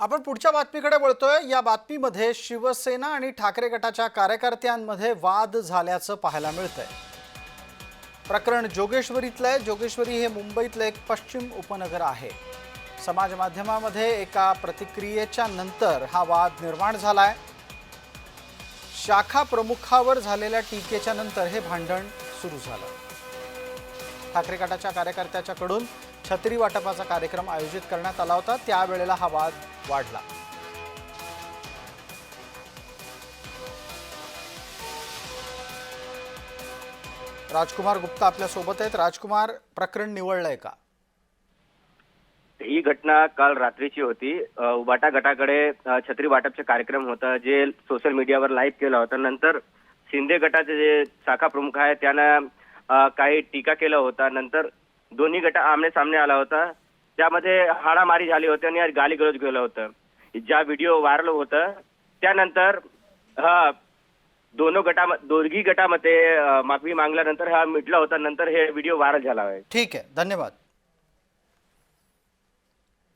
आपण पुढच्या बातमीकडे वळतोय. या बातमीमध्ये शिवसेना आणि ठाकरे गटाच्या कार्यकर्त्यांमध्ये वाद झाल्याचं पाहायला मिळतंय. प्रकरण जोगेश्वरीतलं आहे जोगेश्वरी हे मुंबईतलं एक पश्चिम उपनगर आहे. समाज माध्यमामध्ये एका प्रतिक्रियेच्या नंतर हा वाद निर्माण झाला आहे शाखा प्रमुखावर झालेल्या टीकेच्या नंतर हे भांडण सुरू झालं. ठाकरे गटाच्या कार्यकर्त्याच्याकडून छत्री वाटपाचा कार्यक्रम आयोजित करण्यात आला होता. त्यावेळेला हा वाद वाढला. राजकुमार गुप्ता आपल्यासोबत आहेत. राजकुमार प्रकरण निवडलंय का? ही घटना काल रात्रीची होती. उबाटा गटाकडे छत्री वाटपचे कार्यक्रम होता. जे सोशल मीडियावर लाईव्ह केला होता. नंतर शिंदे गटाचे जे शाखा प्रमुख आहे त्यानं काही टीका केला होता. नंतर दोन्ही गट आमने सामने आला होता. त्यामध्ये हाडामारी झाली होती आणि गालीगलोज केलं होतं. ज्या व्हिडिओ व्हायरल होतं त्यानंतर हा दोनो गटा दोन्ही गटामध्ये माफी मागल्यानंतर हा मिटला होता. नंतर हे व्हिडिओ व्हायरल झाला आहे. ठीक आहे. धन्यवाद.